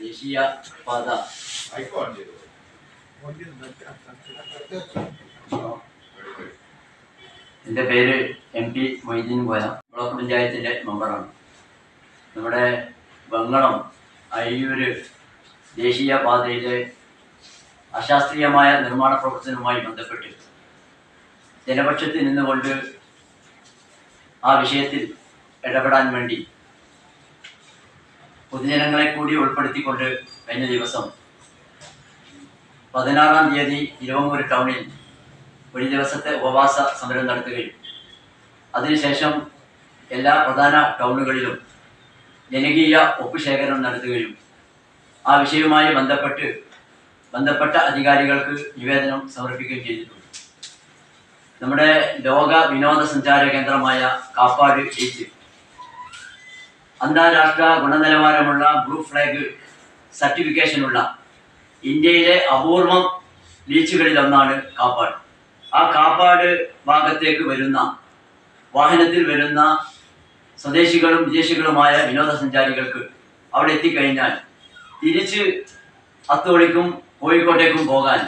ദേശീയ പാത. എന്റെ പേര് M P Moideen Koya. Block പഞ്ചായത്തിന്റെ മെമ്പറാണ്. നമ്മുടെ വെങ്ങളം അയ്യൂര് ദേശീയ പാതയിലെ അശാസ്ത്രീയമായ നിർമ്മാണ പ്രവർത്തനവുമായി ബന്ധപ്പെട്ട് ജനപക്ഷത്തിൽ നിന്നുകൊണ്ട് ആ വിഷയത്തിൽ ഇടപെടാൻ വേണ്ടി പൊതുജനങ്ങളെ കൂടി ഉൾപ്പെടുത്തിക്കൊണ്ട് കഴിഞ്ഞ ദിവസം പതിനാറാം തീയതി ഇരുവങ്ങൂർ ടൗണിൽ ഒരു ദിവസത്തെ ഉപവാസ സമരം നടത്തുകയും അതിനുശേഷം എല്ലാ പ്രധാന ടൗണുകളിലും ജനകീയ ഒപ്പുശേഖരണം നടത്തുകയും ആ വിഷയവുമായി ബന്ധപ്പെട്ട് ബന്ധപ്പെട്ട അധികാരികൾക്ക് നിവേദനം സമർപ്പിക്കുകയും ചെയ്തിട്ടുണ്ട്. നമ്മുടെ ലോക വിനോദസഞ്ചാര കേന്ദ്രമായ കാപ്പാട് ബീച്ച് അന്താരാഷ്ട്ര ഗുണനിലവാരമുള്ള ബ്ലൂ ഫ്ലാഗ് സർട്ടിഫിക്കേഷനുള്ള ഇന്ത്യയിലെ അപൂർവം ബീച്ചുകളിലൊന്നാണ് കാപ്പാട്. ആ കാപ്പാട് ഭാഗത്തേക്ക് വരുന്ന വാഹനത്തിൽ വരുന്ന സ്വദേശികളും വിദേശികളുമായ വിനോദസഞ്ചാരികൾക്ക് അവിടെ എത്തിക്കഴിഞ്ഞാൽ തിരിച്ച് അത്തോളിക്കും കോഴിക്കോട്ടേക്കും പോകാൻ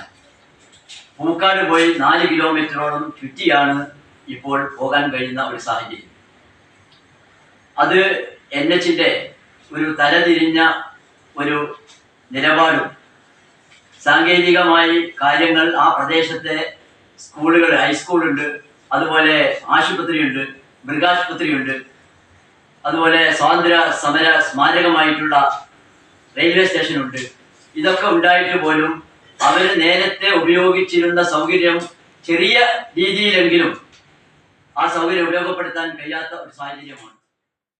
പൂക്കാട് പോയി നാല് കിലോമീറ്ററോളം ചുറ്റിയാണ് ഇപ്പോൾ പോകാൻ കഴിയുന്ന ഒരു സാഹചര്യം. അത് എൻ എച്ചിന്റെ ഒരു തലതിരിഞ്ഞ ഒരു നിലപാടും സാങ്കേതികമായി കാര്യങ്ങൾ ആ പ്രദേശത്തെ സ്കൂളുകൾ ഹൈസ്കൂളുണ്ട് അതുപോലെ ആശുപത്രിയുണ്ട് മൃഗാശുപത്രിയുണ്ട് അതുപോലെ സ്വാതന്ത്ര്യ സമര സ്മാരകമായിട്ടുള്ള റെയിൽവേ സ്റ്റേഷനുണ്ട്. ഇതൊക്കെ ഉണ്ടായിട്ട് പോലും അവർ നേരത്തെ ഉപയോഗിച്ചിരുന്ന സൗകര്യം ചെറിയ രീതിയിലെങ്കിലും ആ സൗകര്യം ഉപയോഗപ്പെടുത്താൻ കഴിയാത്ത ഒരു സാഹചര്യമാണ്.